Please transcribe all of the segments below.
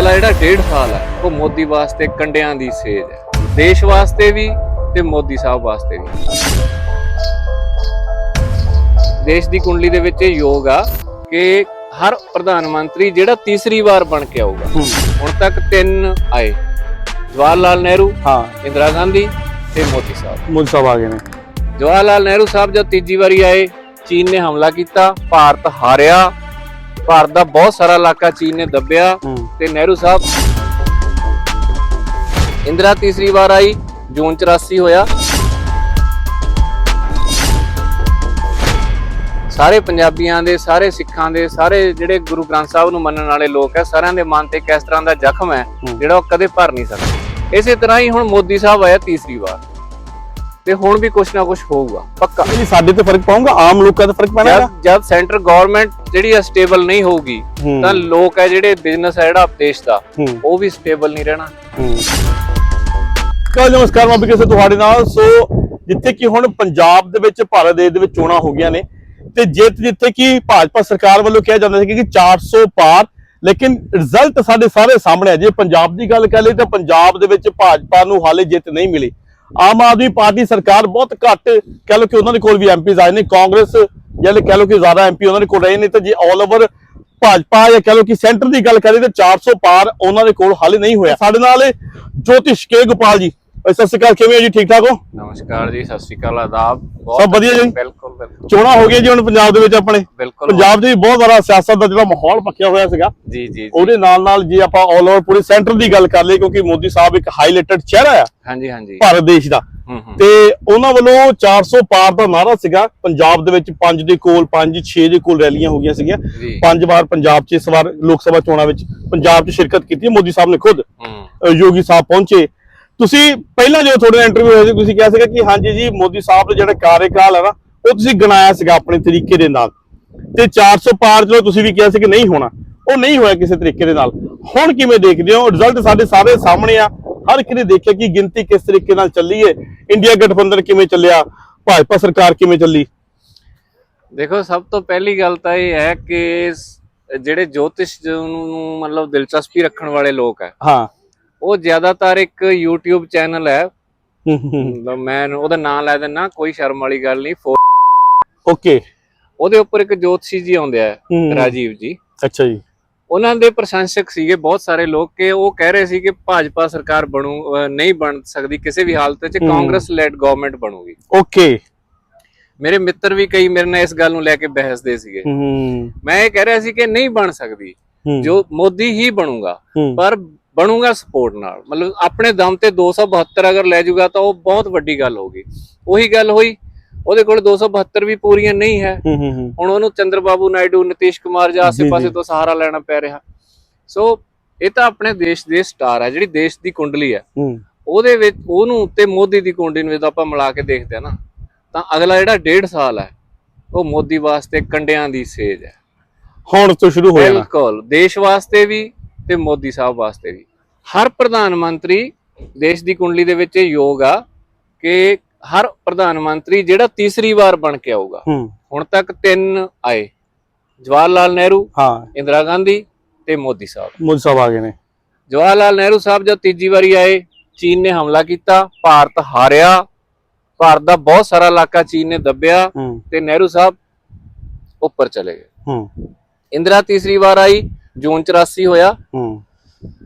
ਅਗਲਾ ਜਿਹੜਾ ਡੇਢ ਸਾਲ ਹੈ ਉਹ ਮੋਦੀ ਵਾਸਤੇ ਕੰਡਿਆਂ ਦੀ ਸੇਜ ਹੈ। ਦੇਸ਼ ਵਾਸਤੇ ਵੀ ਤੇ ਮੋਦੀ ਸਾਹਿਬ ਵਾਸਤੇ ਵੀ। ਦੇਸ਼ ਦੀ ਕੁੰਡਲੀ ਦੇ ਵਿੱਚ ਇਹ ਯੋਗ ਆ ਕਿ ਹਰ ਪ੍ਰਧਾਨ ਮੰਤਰੀ ਜਿਹੜਾ ਤੀਸਰੀ ਵਾਰ ਬਣ ਕੇ ਆਊਗਾ ਹੁਣ ਤੱਕ ਤਿੰਨ ਆਏ। ਜਵਾਹਰ ਲਾਲ ਨਹਿਰੂ ਹਾਂ। ਇੰਦਰਾ ਗਾਂਧੀ ਤੇ ਮੋਦੀ ਸਾਹਿਬ। ਮੁੱਲ ਸਾਹਿਬ ਆ ਗਏ ਨੇ। ਜਵਾਹਰ ਲਾਲ ਨਹਿਰੂ ਸਾਹਿਬ ਜਦ ਤੀਜੀ ਵਾਰੀ ਆਏ ਚੀਨ ਨੇ ਹਮਲਾ ਕੀਤਾ ਭਾਰਤ ਹਾਰਿਆ। ਭਾਰਤ ਦਾ ਬਹੁਤ ਸਾਰਾ ਇਲਾਕਾ ਚੀਨ ਨੇ ਦੱਬਿਆ ਤੇ ਨਹਿਰੂ ਸਾਹਿਬ ਇੰਦਰਾ ਤੀਸਰੀ ਵਾਰ ਆਈ ਜੂਨ 84 ਹੋਇਆ। ਸਾਰੇ ਪੰਜਾਬੀਆਂ ਦੇ ਸਾਰੇ ਸਿੱਖਾਂ ਦੇ ਸਾਰੇ ਜਿਹੜੇ ਗੁਰੂ ਗ੍ਰੰਥ ਸਾਹਿਬ ਨੂੰ ਮੰਨਣ ਵਾਲੇ ਲੋਕ ਹੈ ਸਾਰਿਆਂ ਦੇ ਮਨ ਤੇ ਕਿਸ ਤਰ੍ਹਾਂ ਦਾ ਜ਼ਖਮ ਹੈ ਹੂੰ। ਜਿਹੜਾ ਉਹ ਕਦੇ ਭਰ ਨਹੀਂ ਸਕਦਾ। ਇਸੇ ਤਰ੍ਹਾਂ ਹੀ ਹੁਣ ਮੋਦੀ ਸਾਹਿਬ ਆਇਆ ਤੀਸਰੀ ਵਾਰ। ਤੇ ਹੁਣ ਵੀ ਕੁਝ ਨਾ ਕੁਝ ਹੋਊਗਾ ਪੱਕਾ। ਇਹ ਸਾਡੇ ਤੇ ਫ਼ਰਕ ਪਾਉਂਗਾ ਆਮ ਲੋਕਾਂ ਤੇ ਫ਼ਰਕ ਪੈਣਾ ਜਦ ਜਦ ਸੈਂਟਰ ਗਵਰਨਮੈਂਟ ਜਿਹੜੀ ਹੈ ਸਟੇਬਲ ਨਹੀਂ ਹੋਊਗੀ ਤਾਂ ਲੋਕ ਹੈ ਜਿਹੜੇ ਬਿਜ਼ਨਸ ਹੈ ਜਿਹੜਾ ਦੇਸ਼ ਦਾ ਉਹ ਵੀ ਸਟੇਬਲ ਨਹੀਂ ਰਹਿਣਾ। ਕੱਲ ਨਮਸਕਾਰ ਮੈਂ ਕਿਸੇ ਤੁਹਾਡੇ ਨਾਲ। ਸੋ ਜਿੱਥੇ ਕਿ ਹੁਣ ਪੰਜਾਬ ਦੇ ਵਿੱਚ ਭਾਰਤ ਦੇਸ਼ ਦੇ ਵਿੱਚ ਚੋਣਾਂ ਹੋ ਗਈਆਂ ਨੇ ਤੇ ਜਿੱਤ ਜਿੱਥੇ ਕਿ ਭਾਜਪਾ ਸਰਕਾਰ ਵੱਲੋਂ ਕਿਹਾ ਜਾਂਦਾ ਸੀ ਕਿ 400 ਪਾਰ ਲੇਕਿਨ ਰਿਜ਼ਲਟ ਸਾਡੇ ਸਾਰੇ ਸਾਹਮਣੇ ਹੈ ਜੇ ਪੰਜਾਬ ਦੀ ਗੱਲ ਕਰ ਲਈ ਤਾਂ ਪੰਜਾਬ ਦੇ ਵਿੱਚ ਭਾਜਪਾ ਨੂੰ ਹਾਲੇ ਜਿੱਤ ਨਹੀਂ ਮਿਲੀ। ਆਮ ਆਦਮੀ ਪਾਰਟੀ ਸਰਕਾਰ ਬਹੁਤ ਘੱਟ ਕਹਿ ਲਓ ਕਿ ਉਹਨਾਂ ਦੇ ਕੋਲ ਵੀ ਐਮਪੀਜ਼ ਆਏ ਨੇ, ਕਾਂਗਰਸ ਜਾਂ ਕਹਿ ਲਓ ਕਿ ਜ਼ਿਆਦਾ ਐਮਪੀ ਉਹਨਾਂ ਦੇ ਕੋਲ ਰਹੇ ਨੇ, ਤਾਂ ਜੇ ਆਲ ਓਵਰ ਭਾਜਪਾ ਜਾਂ ਕਹ ਲਓ ਕਿ ਸੈਂਟਰ ਦੀ ਗੱਲ ਕਰੀਏ ਤਾਂ 400 ਪਾਰ ਉਹਨਾਂ ਦੇ ਕੋਲ ਹਾਲੇ ਨਹੀਂ ਹੋਇਆ। ਸਾਡੇ ਨਾਲ ਜੋਤਿਸ਼ ਕੇ ਗੋਪਾਲ ਜੀ। ਸਤਿ ਸ਼੍ਰੀ ਅਕਾਲ ਕਿਵੇਂ ਹੋ ਜੀ? ਠੀਕ ਠਾਕ ਹੋ? ਨਮਸਕਾਰ ਜੀ ਸਤਿ ਸ਼੍ਰੀ ਅਕਾਲ ਆਦਾਬ ਸਭ ਵਧੀਆ ਜੀ? ਬਿਲਕੁਲ ਬਿਲਕੁਲ। ਚੋਣਾਂ ਹੋ ਗਈਆਂ ਜੀ ਹੁਣ ਪੰਜਾਬ ਦੇ ਵਿੱਚ ਆਪਣੇ। ਪੰਜਾਬ ਵੀ ਬਹੁਤ ਸਾਰਾ ਸਿਆਸਤ ਦਾ ਜਿਹੜਾ ਮਾਹੌਲ ਪੱਕਿਆ ਹੋਇਆ ਸੀਗਾ। ਜੀ ਜੀ। ਉਹਦੇ ਨਾਲ ਨਾਲ ਜੇ ਆਪਾਂ ਆਲ ਓਵਰ ਪੂਰੇ ਸੈਂਟਰ ਦੀ ਗੱਲ ਕਰ ਲਈ ਕਿਉਂਕਿ ਮੋਦੀ ਸਾਹਿਬ ਇੱਕ ਹਾਈਲਾਈਟਡ ਚਿਹਰਾ ਆ ਹਾਂਜੀ ਹਾਂਜੀ। ਭਾਰਤ ਦੇਸ਼ ਦਾ। ਤੇ ਉਹਨਾਂ ਵੱਲੋਂ 400 ਪਾਰ ਦਾ ਨਾਰਾ ਸੀਗਾ। ਪੰਜਾਬ ਦੇ ਵਿੱਚ 5 ਦੇ ਕੋਲ 5 6 ਦੇ ਕੋਲ ਰੈਲੀਆਂ ਹੋ ਗਈਆਂ ਸੀਗੀਆਂ। ਪੰਜ ਵਾਰ ਪੰਜਾਬ 'ਚ ਇਸ ਵਾਰ ਲੋਕ ਸਭਾ ਚੋਣਾਂ ਵਿੱਚ ਪੰਜਾਬ 'ਚ ਸ਼ਿਰਕਤ ਕੀਤੀ ਮੋਦੀ ਸਾਹਿਬ ਨੇ ਖੁਦ। ਯੋਗੀ ਸਾਹਿਬ ਪਹੁੰਚੇ। ਤੁਸੀਂ ਪਹਿਲਾਂ ਜਦੋਂ ਤੁਹਾਡੇ ਇੰਟਰਵਿਊ ਹੋਇਆ ਸੀ ਤੁਸੀਂ ਕਿਹਾ ਸੀਗਾ ਕਿ ਹਾਂਜੀ ਜੀ ਮੋਦੀ ਸਾਹਿਬ ਦਾ ਜਿਹੜਾ ਕਾਰਜਕਾਲ ਹੈ ਨਾ ਉਹ ਤੁਸੀਂ ਗਣਾਇਆ ਸੀਗਾ ਆਪਣੇ ਤਰੀਕੇ ਦੇ ਨਾਲ। ਤੇ 400 ਪਾਰ ਚਲੋ ਤੁਸੀਂ ਵੀ ਕਿਹਾ ਸੀ ਕਿ ਨਹੀਂ ਹੋਣਾ। ਉਹ ਨਹੀਂ ਹੋਇਆ ਕਿਸੇ ਤਰੀਕੇ ਦੇ ਨਾਲ। ਹੁਣ ਕਿਵੇਂ ਦੇਖਦੇ ਹੋ? ਰਿਜ਼ਲਟ ਸਾਡੇ ਸਾਰੇ ਸਾਹਮਣੇ ਆ। ਹਰ ਇੱਕ ਨੇ ਦੇਖਿਆ ਕਿ ਗਿਣਤੀ ਕਿਸ ਤਰੀਕੇ ਨਾਲ ਚੱਲੀ ਹੈ ਇੰਡੀਆ ਗਠਬੰਧਨ ਕਿਵੇਂ ਚੱਲਿਆ? ਭਾਜਪਾ ਸਰਕਾਰ ਕਿਵੇਂ ਚੱਲੀ? ਦੇਖੋ ਸਭ ਤੋਂ ਪਹਿਲੀ ਗੱਲ ਤਾਂ ਇਹ ਹੈ ਕਿ ਜਿਹੜੇ ਜੋਤਿਸ਼ ਨੂੰ ਮਤਲਬ ਦਿਲਚਸਪੀ ਰੱਖਣ ਵਾਲੇ ਲੋਕ ਹੈ ਹਾਂ। ਉਹ ਜ਼ਿਆਦਾਤਰ ਇੱਕ YouTube ਚੈਨਲ ਹੈ। ਮਤਲਬ ਮੈਂ ਉਹਦਾ ਨਾਮ ਲੈ ਦਿੰਨਾ ਕੋਈ ਸ਼ਰਮ ਵਾਲੀ ਗੱਲ ਨਹੀਂ। ਓਕੇ ਉਹਦੇ ਉੱਪਰ ਇੱਕ ਜੋਤਸ਼ੀ ਜੀ ਆਉਂਦੇ ਆ। ਰਾਜੀਵ ਜੀ। ਅੱਛਾ ਜੀ। ਉਹਨਾਂ ਦੇ ਪ੍ਰਸ਼ੰਸਕ ਸੀਗੇ ਬਹੁਤ ਸਾਰੇ ਲੋਕ ਕਿ ਉਹ ਕਹਿ ਰਹੇ ਸੀ ਕਿ ਭਾਜਪਾ ਸਰਕਾਰ ਬਣੂ ਨਹੀਂ ਬਣ ਸਕਦੀ ਕਿਸੇ ਵੀ ਹਾਲਤ ਵਿੱਚ। ਕਾਂਗਰਸ ਲੈਡ ਗਵਰਨਮੈਂਟ ਬਣੂਗੀ। ਓਕੇ ਮੇਰੇ ਮਿੱਤਰ ਵੀ ਕਈ ਮੇਰੇ ਨਾਲ ਇਸ ਗੱਲ ਨੂੰ ਲੈ ਕੇ ਬਹਿਸਦੇ ਸੀਗੇ। ਹੂੰ ਮੈਂ ਇਹ ਕਹਿ ਰਿਹਾ ਸੀ ਕਿ ਨਹੀਂ ਬਣ ਸਕਦੀ। ਜੋ ਮੋਦੀ ਹੀ ਬਣੂਗਾ ਪਰ ਬਣੂਗਾ ਸਪੋਰਟ ਨਾਲ। ਮਤਲਬ ਆਪਣੇ ਦਮ ਤੇ 272 ਅਗਰ ਲੈ ਜਾਊਗਾ ਤਾਂ ਉਹ ਬਹੁਤ ਵੱਡੀ ਗੱਲ ਹੋਗੀ ਉਹੀ ਗੱਲ ਹੋਈ ਉਹਦੇ ਕੋਲ 272 ਵੀ ਪੂਰੀਆਂ ਨਹੀਂ ਹੈ। ਹੁਣ ਉਹਨੂੰ ਚੰਦਰਬਾਬੂ ਨਾਇਡੂ ਨਿਤੀਸ਼ ਕੁਮਾਰ ਜਾਂ ਆਸੇ-ਪਾਸੇ। ਤੋਂ ਸਹਾਰਾ ਲੈਣਾ ਪੈ ਰਿਹਾ। ਸੋ ਇਹ ਤਾਂ ਆਪਣੇ ਦੇਸ਼ ਦੇ ਸਟਾਰ ਹੈ ਜਿਹੜੀ ਦੇਸ਼ ਦੀ ਕੁੰਡਲੀ ਹੈ। ਉਹਦੇ ਵਿੱਚ ਉਹਨੂੰ ਤੇ ਮੋਦੀ ਦੀ ਕੁੰਡਲੀ ਨੂੰ ਜਦੋਂ ਆਪਾਂ ਮਿਲਾ ਕੇ ਦੇਖਦੇ ਆ ਨਾ ਤਾਂ ਅਗਲਾ ਜਿਹੜਾ ਡੇਢ ਸਾਲ ਹੈ ਉਹ ਮੋਦੀ ਵਾਸਤੇ ਕੰਡਿਆਂ ਦੀ ਸੇਜ ਹੈ। ਹੁਣ ਤੋਂ ਸ਼ੁਰੂ ਹੋ ਜਾਣਾ। ਬਿਲਕੁਲ। ਦੇਸ਼ ਵਾਸਤੇ ਵੀ ਤੇ ਮੋਦੀ ਸਾਹਿਬ ਵਾਸਤੇ ਵੀ। ਹਰ ਪ੍ਰਧਾਨ ਮੰਤਰੀ ਦੇਸ਼ ਦੀ ਕੁੰਡਲੀ ਦੇ ਵਿੱਚ ਇਹ ਯੋਗ ਆ ਕਿ ਹਰ ਪ੍ਰਧਾਨ ਮੰਤਰੀ ਜਿਹੜਾ ਤੀਸਰੀ ਵਾਰ ਬਣ ਕੇ ਆਊਗਾ। ਹੁਣ ਤੱਕ ਤਿੰਨ ਆਏ। ਜਵਾਹਰ ਲਾਲ ਨਹਿਰੂ ਹਾਂ। ਇੰਦਰਾ ਗਾਂਧੀ ਤੇ ਮੋਦੀ ਸਾਹਿਬ। ਮੋਦੀ ਸਾਹਿਬ ਆ ਗਏ ਨੇ। ਜਵਾਹਰ ਲਾਲ ਨਹਿਰੂ ਸਾਹਿਬ ਜਦ ਤੀਜੀ ਵਾਰੀ ਆਏ ਚੀਨ ਨੇ ਹਮਲਾ ਕੀਤਾ ਭਾਰਤ ਹਾਰਿਆ ਭਾਰਤ ਦਾ ਬਹੁਤ ਸਾਰਾ ਇਲਾਕਾ ਚੀਨ ਨੇ ਦੱਬਿਆ ਤੇ ਨਹਿਰੂ ਸਾਹਿਬ ਉੱਪਰ ਚਲੇ ਗਏ। ਹੂੰ। ਇੰਦਰਾ ਤੀਸਰੀ ਵਾਰ ਆਈ ਜੂਨ 84 ਹੋਇਆ। ਹੂੰ।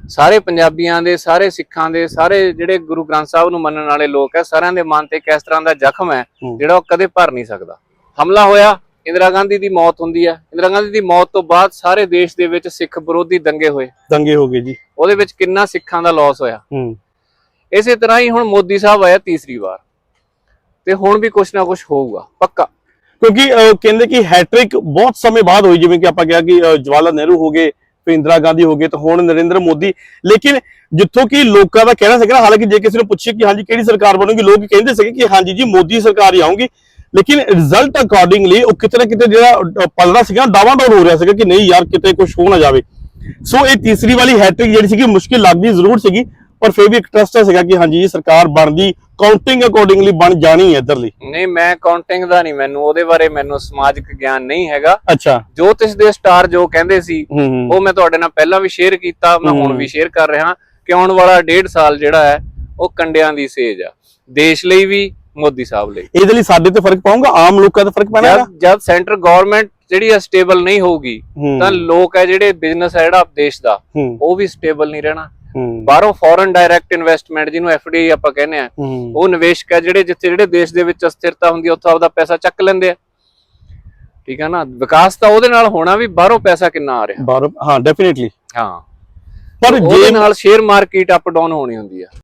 ਸਾਰੇ ਪੰਜਾਬੀਆਂ ਦੇ ਸਾਰੇ ਸਿੱਖਾਂ ਦੇ ਸਾਰੇ ਜਿਹੜੇ ਗੁਰੂ ਗ੍ਰੰਥ ਸਾਹਿਬ ਨੂੰ ਮੰਨਣ ਵਾਲੇ ਲੋਕ ਹੈ ਸਾਰਿਆਂ ਦੇ ਮਨ ਤੇ ਕਿਸ ਤਰ੍ਹਾਂ ਦਾ ਜ਼ਖਮ ਹੈ। ਜਿਹੜਾ ਉਹ ਕਦੇ ਭਰ ਨਹੀਂ ਸਕਦਾ। ਹਮਲਾ ਹੋਇਆ ਇੰਦਰਾ ਗਾਂਧੀ ਦੀ ਮੌਤ ਹੁੰਦੀ ਹੈ ਇੰਦਰਾ ਗਾਂਧੀ ਦੀ ਮੌਤ ਤੋਂ ਬਾਅਦ ਸਾਰੇ ਦੇਸ਼ ਦੇ ਵਿੱਚ ਸਿੱਖ ਵਿਰੋਧੀ ਦੰਗੇ ਹੋਏ। ਦੰਗੇ ਹੋ ਗਏ ਜੀ। ਉਹਦੇ ਵਿੱਚ ਕਿੰਨਾ ਸਿੱਖਾਂ ਦਾ ਲਾਸ ਹੋਇਆ। ਹੂੰ। ਇਸੇ ਤਰ੍ਹਾਂ ਹੀ ਹੁਣ ਮੋਦੀ ਸਾਹਿਬ ਆਇਆ ਤੀਸਰੀ ਵਾਰ। ਤੇ ਹੁਣ ਵੀ ਕੁਝ ਨਾ ਕੁਝ ਹੋਊਗਾ ਪੱਕਾ। ਕਿਉਂਕਿ ਕਹਿੰਦੇ ਕਿ ਹੈਟ੍ਰਿਕ ਬਹੁਤ ਸਮੇਂ ਬਾਅਦ ਹੋਈ ਜਿਵੇਂ ਕਿ ਆਪਾਂ ਕਿਹਾ ਕਿ ਲਾਲ ਨਹਿਰੂ ਹੋ ਗਏ ਫਿਰ ਇੰਦਰਾ ਗਾਂਧੀ ਹੋ ਗਏ ਤਾਂ ਹੁਣ ਨਰਿੰਦਰ ਮੋਦੀ। ਲੇਕਿਨ ਜਿੱਥੋਂ ਕਿ ਲੋਕਾਂ ਦਾ ਕਹਿਣਾ ਸੀਗਾ ਨਾ, ਹਾਲਾਂਕਿ ਜੇ ਕਿਸੇ ਨੂੰ ਪੁੱਛੇ ਕਿ ਹਾਂਜੀ ਕਿਹੜੀ ਸਰਕਾਰ ਬਣੂਗੀ ਲੋਕ ਕਹਿੰਦੇ ਸੀਗੇ ਕਿ ਹਾਂਜੀ ਜੀ ਮੋਦੀ ਸਰਕਾਰ ਹੀ ਆਉਂਗੀ ਲੇਕਿਨ ਰਿਜ਼ਲਟ ਅਕੋਰਡਿੰਗਲੀ ਉਹ ਕਿਤੇ ਨਾ ਕਿਤੇ ਜਿਹੜਾ ਅਹ, ਪਲੜਾ ਸੀਗਾ ਡੋਰ ਹੋ ਰਿਹਾ ਸੀਗਾ ਕਿ ਨਹੀਂ ਯਾਰ ਕਿਤੇ ਕੁਝ ਹੋ ਨਾ ਜਾਵੇ। ਸੋ ਇਹ ਤੀਸਰੀ ਵਾਲੀ ਹੈਟ੍ਰਿਕ ਜਿਹੜੀ ਸੀਗੀ ਮੁਸ਼ਕਿਲ ਲੱਗਦੀ ਜ਼ਰੂਰ ਸੀਗੀ। ਪਰ ਫਿਰ ਵੀ ਇੱਕ ਟਰਸਟ ਸੀਗਾ ਕਿ ਹਾਂਜੀ ਸਰਕਾਰ ਬਣਦੀ ਕਾਊਂਟਿੰਗ ਅਕੋਰਡਿੰਗਲੀ ਬਣ ਜਾਣੀ ਹੈ ਇਧਰਲੀ। ਨਹੀਂ ਮੈਂ ਕਾਊਂਟਿੰਗ ਦਾ ਨਹੀਂ ਮੈਨੂੰ ਉਹਦੇ ਬਾਰੇ ਮੈਨੂੰ ਸਮਾਜਿਕ ਗਿਆਨ ਨਹੀਂ ਹੈਗਾ। ਅੱਛਾ। ਜੋਤਿਸ਼ ਦੇ ਸਟਾਰ ਜੋ ਕਹਿੰਦੇ ਸੀ ਉਹ ਮੈਂ ਤੁਹਾਡੇ ਨਾਲ ਪਹਿਲਾਂ ਵੀ ਸ਼ੇਅਰ ਕੀਤਾ ਮੈਂ ਹੁਣ। ਵੀ ਸ਼ੇਅਰ ਕਰ ਰਿਹਾ ਕਿ ਆਉਣ ਵਾਲਾ ਡੇਢ ਸਾਲ ਜਿਹੜਾ ਹੈ ਉਹ ਕੰਡਿਆਂ ਦੀ ਸੇਜ ਆ। ਦੇਸ਼ ਲਈ ਵੀ ਮੋਦੀ ਸਾਹਿਬ ਲਈ। ਇਹਦੇ ਲਈ ਸਾਡੇ ਤੇ ਫ਼ਰਕ ਪਾਉਂਗਾ ਆਮ ਲੋਕਾਂ ਤੇ ਫ਼ਰਕ ਪੈਣਾ ਜਦ ਸੈਂਟਰ ਗਵਰਨਮੈਂਟ ਜਿਹੜੀ ਆ ਸਟੇਬਲ ਨਹੀਂ ਹੋਊਗੀ ਤਾਂ ਲੋਕ ਹੈ ਜਿਹੜੇ ਬਿਜ਼ਨਸ ਹੈ ਜਿਹੜਾ ਦੇਸ਼ ਦਾ ਉਹ ਵੀ ਸਟੇਬਲ ਨਹੀਂ ਰਹਿਣਾ। ਬਾਹਰੋਂ ਫੋਰਨ ਡਾਇਰੈਕਟ ਇਨਵੈਸਟਮੈਂਟ ਜਿਹਨੂੰ ਐਫਡੀਆਈ ਆਪਾਂ ਕਹਿੰਦੇ ਆ ਉਹ ਨਿਵੇਸ਼ਕ ਹੈ ਜਿਹੜੇ ਜਿੱਥੇ ਜਿਹੜੇ ਦੇਸ਼ ਦੇ ਵਿੱਚ ਅਸਥਿਰਤਾ ਹੁੰਦੀ ਉੱਥੋਂ ਆਪਦਾ ਪੈਸਾ ਚੱਕ ਲੈਂਦੇ ਆ। ਠੀਕ ਹੈ ਨਾ? ਵਿਕਾਸ ਤਾਂ ਉਹਦੇ ਨਾਲ ਹੋਣਾ ਵੀ ਬਾਹਰੋਂ ਪੈਸਾ ਕਿੰਨਾ ਆ ਰਿਹਾ। ਬਾਹਰੋਂ ਹਾਂ ਡੈਫੀਨਿਟਲੀ ਹਾਂ। ਪਰ ਜੇ ਨਾਲ ਸ਼ੇਅਰ ਮਾਰਕੀਟ ਅਪ ਡਾਊਨ ਹੋਣੀ ਹੁੰਦੀ ਆ।